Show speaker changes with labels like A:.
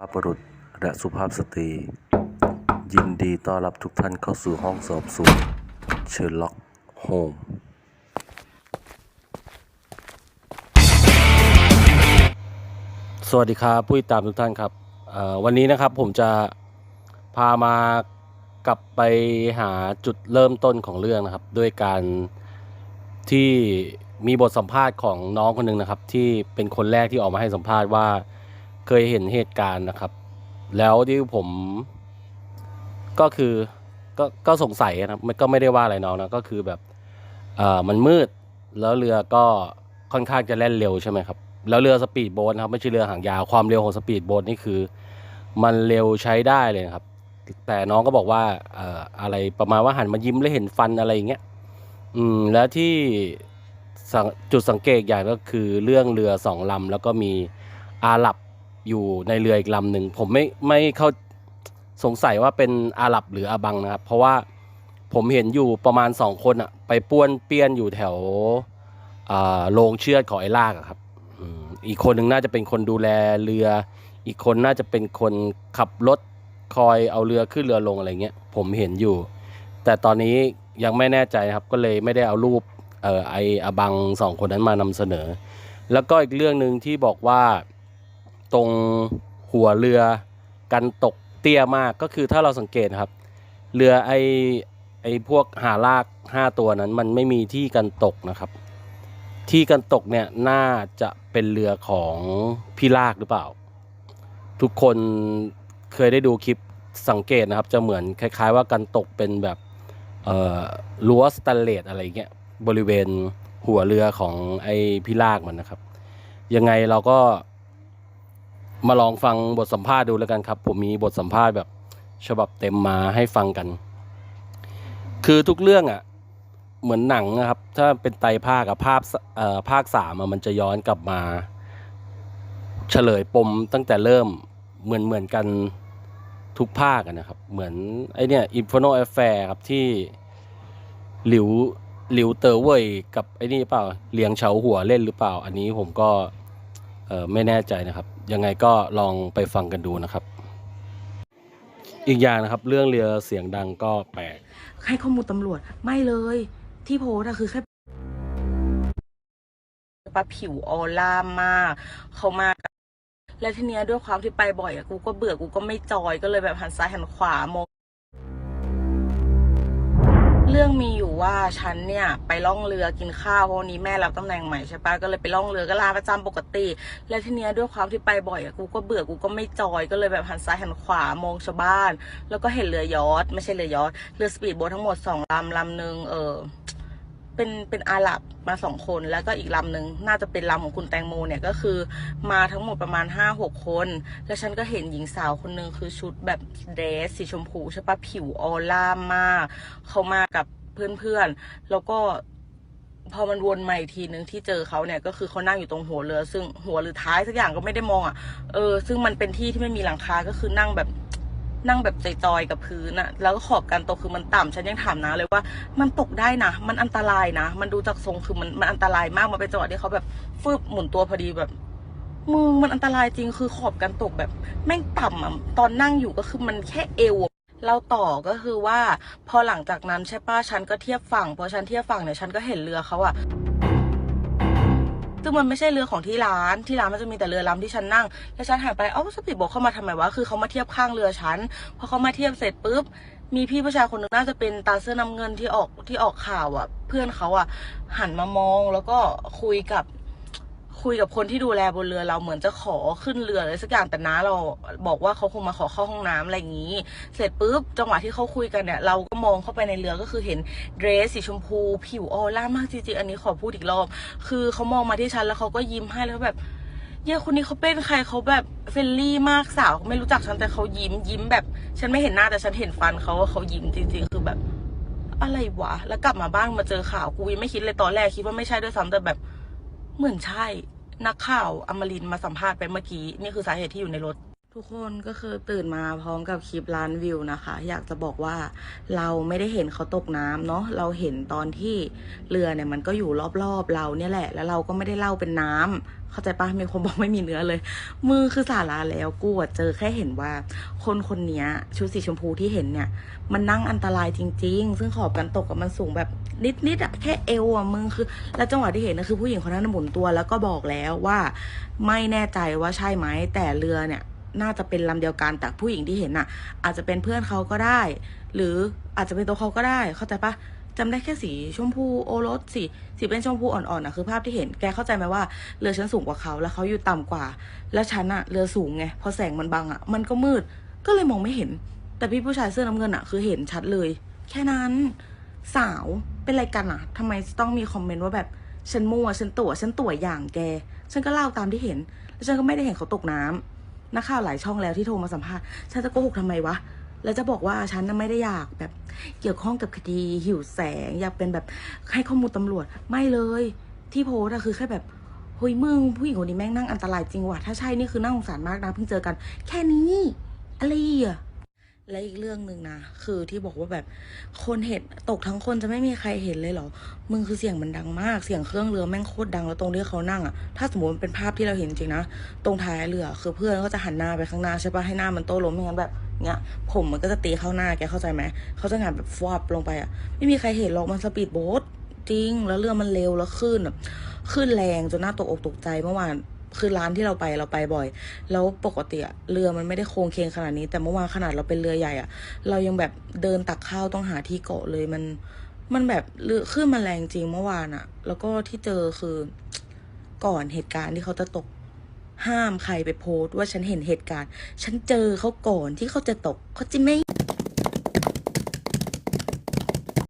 A: ภาพบุรุษและสุภาพสตรี ยินดีต้อนรับทุกท่านเข้าสู่ห้องสอบสวนเชิญล็อกโฮมสวัสดีครับผู้ติดตามทุกท่านครับวันนี้นะครับผมจะพามากลับไปหาจุดเริ่มต้นของเรื่องนะครับ ด้วยการที่มีบทสัมภาษณ์ของน้องคนหนึ่งนะครับ ที่เป็นคนแรกที่ออกมาให้สัมภาษณ์ว่า เคยเห็นเหตุการณ์นะครับ แล้วที่ผมก็คือก็ก็สงสัยนะครับมันก็ไม่ได้ว่าอะไรน้องนะก็คือแบบเอ่อมันมืด แล้วเรือก็ค่อนข้างจะแล่นเร็วใช่ไหมครับแล้วเรือสปีดโบ๊ทนะครับไม่ใช่เรือหางยาวความเร็วของสปีดโบ๊ทนี่คือ มันเร็วใช้ได้เลยครับ แต่น้องก็บอกว่าเอ่ออะไรประมาณว่าหันมายิ้มแล้วเห็นฟันอะไรอย่างเงี้ยอืมแล้วที่จุดสังเกตอย่างก็คือเรื่องเรือสองลำแล้วก็มีอาหรับ อยู่ในเรืออีกลำหนึ่งผมไม่ไม่เข้าสงสัยว่าเป็นอาหรับหรืออาบังนะครับ เพราะว่าผมเห็นอยู่ประมาณสองคนอะไปป้วนเปี้ยนอยู่แถวโรงเชือดของไอ้ลากอะครับอีกคนหนึ่งน่าจะเป็นคนดูแลเรือ อีกคนน่าจะเป็นคนขับรถคอยเอาเรือขึ้นเรือลงอะไรเงี้ยผมเห็นอยู่ แต่ตอนนี้ยังไม่แน่ใจครับก็เลยไม่ได้เอารูปเออไออบังสองคนนั้นมานำเสนอ แล้วก็อีกเรื่องหนึ่งที่บอกว่า ตรงหัวเรือกันตกเตี้ยมากก็คือถ้าเราสังเกตครับ เรือไอไอพวกหาลากห้าตัวนั้นมันไม่มีที่กันตกนะครับ ที่กันตกเนี่ยน่าจะเป็นเรือของพี่ลากหรือเปล่า ทุกคนเคยได้ดูคลิปสังเกตนะครับจะเหมือนคล้าย ๆ ว่ากันตกเป็นแบบเอ่อรั้วสแตนเลสอะไรเงี้ยบริเวณหัวเรือของไอ้พี่ลากมันนะครับ ยังไงเราก็ มาลองฟังบทสัมภาษณ์ดูแล้วกันครับ ผมมีบทสัมภาษณ์แบบฉบับเต็มมาให้ฟังกัน คือทุกเรื่องอะ เหมือนหนังนะครับ ถ้าเป็นไตภาคกับภาพอ่อภาคสามมันจะย้อนกลับมา เฉลยปมตั้งแต่เริ่มเหมือนเหมือนกันทุกภาคนะครับ เหมือนไอเนี่ย Inferno Affair ครับที่หลิวหลิวเตอร์เว่ยกับไอ้นี่เปล่าเลียงเฉาหัวเล่นหรือเปล่า อันนี้ผมก็ ไม่แน่ใจนะครับ ยังไงก็ลองไปฟังกันดูนะครับ อีกอย่างนะครับ เรื่องเรือเสียงดังก็แปลก
B: ให้ข้อมูลตำรวจไม่เลยที่โพสต์อะคือแค่ปลาผิวออร่ามากเขามากแล้วทีเนี้ยด้วยความที่ไปบ่อยอะกูก็เบื่อกูก็ไม่จอยก็เลยแบบหันซ้ายหันขวามอง รื่องมีอยู่ว่าฉันเนี่ยไปล่องเรือกินข้าวเพราะวันนี้แม่รับตำแหน่งใหม่ใช่ปะก็เลยไปล่องเรือก็ลาประจำปกติ แล้วทีเนี้ยด้วยความที่ไปบ่อยอะกูก็เบื่อกูก็ไม่จอยก็เลยแบบหันซ้ายหันขวามองชาวบ้าน แล้วก็เห็นเรือยอทไม่ใช่เรือยอทเรือสปีดโบ๊ททั้งหมดสองลำลำหนึ่งเออ เป็นเป็นอาหรับมาสองคนแล้วก็อีกลำหนึ่งน่าจะเป็นลำของคุณแตงโมเนี่ยก็คือมาทั้งหมดประมาณห้าหกคน แล้วฉันก็เห็นหญิงสาวคนหนึ่งคือชุดแบบเดรสสีชมพูใช่ปะผิวออร่ามาก เขามากับเพื่อนๆ แล้วก็พอมันวนมาอีกทีนึงที่เจอเขาเนี่ยก็คือเขานั่งอยู่ตรงหัวเรือ ซึ่งหัวหรือท้ายสักอย่างก็ไม่ได้มองอะเออซึ่งมันเป็นที่ที่ไม่มีหลังคาก็คือนั่งแบบ นั่งแบบจอยๆกับพื้นอะแล้วก็ขอบการตกคือมันต่ำฉันยังถามนะเลยว่า มันตกได้นะ มันอันตรายนะ มันดูจากทรงคือมันมันอันตรายมากมันเป็นจังหวะที่เขาแบบฟืบหมุนตัวพอดีแบบมึงมันอันตรายจริงคือขอบการตกแบบแม่งต่ำอะตอนนั่งอยู่ก็คือมันแค่เอวเราต่อก็คือว่า พอหลังจากนั้นใช่ป้าฉันก็เทียบฝั่งพอฉันเทียบฝั่งเนี่ยฉันก็เห็นเรือเขาอะ ซึ่งมันไม่ใช่เรือของที่ร้าน ที่ร้านมันจะมีแต่เรือลำที่ฉันนั่ง แล้วฉันหันไปเอ้าสปีดโบ๊ทเข้ามาทำไมวะ คือเขามาเทียบข้างเรือฉัน พอเขามาเทียบเสร็จปุ๊บ มีพี่ผู้ชายคนหนึ่งน่าจะเป็นตาเสื้อน้ำเงินที่ออกที่ออกข่าวอะ เพื่อนเขาอะ หันมามองแล้วก็คุยกับ คุยกับคนที่ดูแลบนเรือเราเหมือนจะขอขึ้นเรืออะไรสักอย่างแต่น้าเราบอกว่าเขาคงมาขอเข้าห้องน้ำอะไรอย่างนี้ เสร็จปุ๊บจังหวะที่เขาคุยกันเนี่ย เราก็มองเข้าไปในเรือก็คือเห็นเดรสสีชมพู ผิวออร่ามากจริงๆอันนี้ขอพูดอีกรอบ คือเขามองมาที่ฉันแล้วเขาก็ยิ้มให้แล้วแบบเย่คนนี้เขาเป็นใครเขาแบบเฟรนลี่มากสาวไม่รู้จักฉันแต่เขายิ้มยิ้มแบบ ฉันไม่เห็นหน้าแต่ฉันเห็นฟันเขาว่าเขายิ้มจริงๆคือแบบ อะไรวะ แล้วกลับมาบ้านมาเจอข่าวกูยังไม่คิดเลยตอนแรกคิดว่าไม่ใช่ด้วยซ้ำแต่แบบเหมือนใช่ นักข่าวอมรินทร์มาสัมภาษณ์ไปเมื่อกี้ นี่คือสาเหตุที่อยู่ในรถ ทุกคนก็คือตื่นมาพร้อมกับคลิปล้านวิวนะคะ อยากจะบอกว่าเราไม่ได้เห็นเขาตกน้ำเนาะเราเห็นตอนที่เรือเนี่ยมันก็อยู่รอบๆเราเนี่ยแหละ แล้วเราก็ไม่ได้เล่าเป็นน้ำเข้าใจปะมีคนบอกไม่มีเนื้อเลย มือคือสาระแล้วกูเจอแค่เห็นว่า คนคนนี้ชุดสีชมพูที่เห็นเนี่ย มันนั่งอันตรายจริง ๆ ซึ่งขอบกันตกกับมันสูงแบบนิดๆอะแค่เอวอะมึงคือ แล้วจังหวะที่เห็นนะคือผู้หญิงคนนั้นหมุนตัวแล้วก็บอกแล้วว่า ไม่แน่ใจว่าใช่ไหมแต่เรือเนี่ย น่าจะเป็นลำเดียวกันแต่ผู้หญิงที่เห็นน่ะอาจจะเป็นเพื่อนเขาก็ได้ หรืออาจจะเป็นตัวเขาก็ได้ เข้าใจปะจำได้แค่สีชมพูโอรสสีสีเป็นชมพูอ่อนๆน่ะคือภาพที่เห็น แกเข้าใจไหมว่าเรือฉันสูงกว่าเขาแล้วเขาอยู่ต่ำกว่า แล้วฉันอะเรือสูงไงพอแสงมันบังอะมันก็มืด ก็เลยมองไม่เห็น แต่พี่ผู้ชายเสื้อน้ำเงินอะคือเห็นชัดเลย แค่นั้น สาวเป็นไรกันอะทำไมต้องมีคอมเมนต์ว่าแบบฉันมั่วฉันตัวฉันตัวอย่างแก ฉันก็เล่าตามที่เห็น แล้วฉันก็ไม่ได้เห็นเขาตกน้ำ นักข่าวหลายช่องแล้วที่โทรมาสัมภาษณ์ฉันจะโกหกทำไมวะแล้วจะบอกว่าฉันน่ะไม่ได้อยากแบบเกี่ยวข้องกับคดีหิวแสง อยากเป็นแบบให้ข้อมูลตำรวจไม่เลยที่โพสต์อะคือแค่แบบเฮ้ยมึงผู้หญิงคนนี้แม่งนั่งอันตรายจริงว่ะถ้าใช่นี่คือน่าสงสารมากนะเพิ่งเจอกัน แค่นี้อะไรอะ และอีกเรื่องหนึ่งนะ คือที่บอกว่าแบบคนเห็นตกทั้งคนจะไม่มีใครเห็นเลยเหรอ มึงคือเสียงมันดังมากเสียงเครื่องเรือแม่งโคตรดังแล้วตรงที่เขานั่งอะถ้าสมมติมันเป็นภาพที่เราเห็นจริงนะ ตรงท้ายเรือคือเพื่อนก็จะหันหน้าไปข้างหน้าใช่ปะให้หน้ามันโต้ล้มไม่งั้นแบบเงี้ยผมมันก็จะตีเข้าหน้าแกเข้าใจไหมเขาจะงานแบบฟอบลงไปอะไม่มีใครเห็นหรอกมันสปีดโบ๊ทจริง แล้วเรือมันเร็วแล้วขึ้นแบบขึ้นแรงจนหน่าตกอกตกใจเมื่อวาน คือร้านที่เราไปเราไปบ่อย แล้วปกติอะเรือมันไม่ได้โค้งเคงขนาดนี้ แต่เมื่อวานขนาดเราเป็นเรือใหญ่อะเรายังแบบเดินตักข้าวต้องหาที่เกาะเลยมัน มันแบบเรือขึ้นมาแรงจริงเมื่อวานอะแล้วก็ที่เจอคือก่อนเหตุการณ์ที่เขาจะตกห้ามใครไปโพสต์ว่าฉันเห็นเหตุการณ์ ฉันเจอเขาก่อนที่เขาจะตกเขาจะไม่